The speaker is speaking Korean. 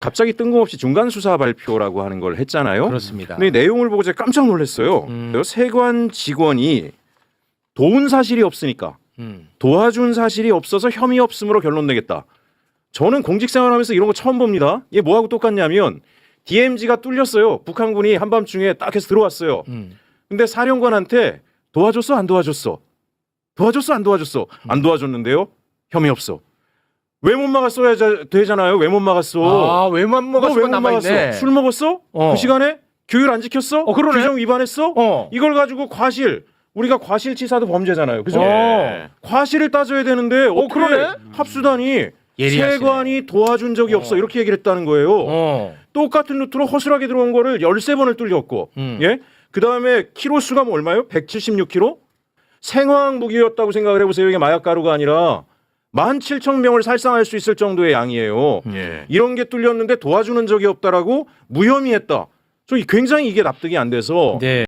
갑자기 뜬금없이 중간 수사 발표라고 하는 걸 했잖아요. 그렇습니다. 근데 내용을 보고 제가 깜짝 놀랐어요. 음. 세관 직원이 도운 사실이 없으니까 음. 도와준 사실이 없어서 혐의 없음으로 결론 내겠다. 저는 공직 생활하면서 이런 거 처음 봅니다. 이게 뭐하고 똑같냐면 DMZ가 뚫렸어요. 북한군이 한밤중에 딱 해서 들어왔어요. 음. 근데 사령관한테 도와줬어 안 도와줬어? 도와줬어 안 도와줬어? 안 도와줬는데요? 혐의 없어. 왜못 막았어야 자- 되잖아요. 왜못 막았어? 아 외만 먹었어 너왜 못 남아 막았어? 있네. 술 먹었어? 어. 그 시간에 규율 안 지켰어? 어, 그러네. 규정 위반했어? 어. 이걸 가지고 과실 우리가 과실치사도 범죄잖아요. 그죠? 어. 과실을 따져야 되는데 어떻게 그러네. 합수단이 예리하시네. 세관이 도와준 적이 없어 어. 이렇게 얘기를 했다는 거예요. 어. 똑같은 루트로 허술하게 들어온 거를 13번을 뚫렸고 음. 예? 그다음에 키로 수가 뭐 얼마예요? 176kg? 생화학 무기였다고 생각을 해 보세요. 이게 마약 가루가 아니라 17,000명을 살상할 수 있을 정도의 양이에요. 예. 이런 게 뚫렸는데 도와주는 적이 없다라고 무혐의했다. 저 굉장히 이게 납득이 안 돼서 네.